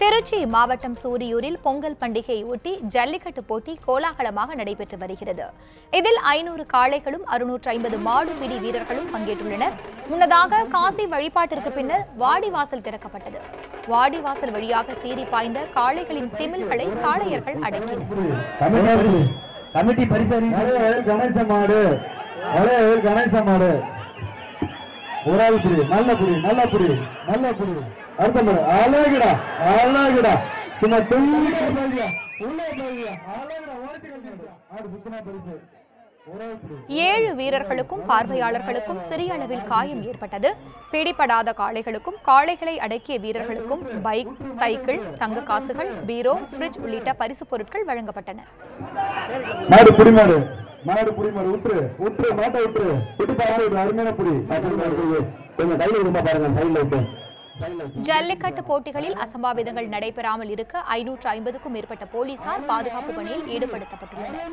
திருச்சி மாவட்டம் சூரியூரில் பொங்கல் பண்டிகையை ஒட்டி ஜல்லிக்கட்டு போட்டி கோலாகலமாக நடைபெற்று வருகிறது. இதில் ஐநூறு காளைகளும் அறுநூற்று ஐம்பது மாடு பிடி வீரர்களும் பங்கேற்றுள்ளனர். முன்னதாக காசி வழிபாட்டிற்கு பின்னர் வாடிவாசல் திறக்கப்பட்டது. வாடிவாசல் வழியாக சீறி பாய்ந்த காளைகளின் திமில்களை காளையர்கள் அடக்கினர். அடுத்த மாடு அழகுடா அழகுடா. சும்மா உள்ள அழகுடா ஆடு சுத்தமா பரிசு. ஏழு வீரர்களுக்கும் பார்வையாளர்களுக்கும் சிறிய அளவில் காயம் ஏற்பட்டது. பிடிபடாத காளைகளுக்கும் காளைகளை அடக்கிய வீரர்களுக்கும் பைக் சைக்கிள் தங்க காசுகள் பீரோ ஃப்ரிட்ஜ் உள்ளிட்ட பரிசுப் பொருட்கள் வழங்கப்பட்டன. மாடு மாடு. மாட்டை பாருங்க அருமையான புடி. கொஞ்சம் கையில பாருங்க சைட்ல விட்டு ஜல்லிக்கட்டு போட்டிகளில் அசம்பாவிதங்கள் நடைபெறாமல் இருக்க ஐநூற்று ஐம்பதுக்கும் மேற்பட்ட போலீசார் பாதுகாப்பு பணியில் ஈடுபடுத்தப்பட்டுள்ளனர்.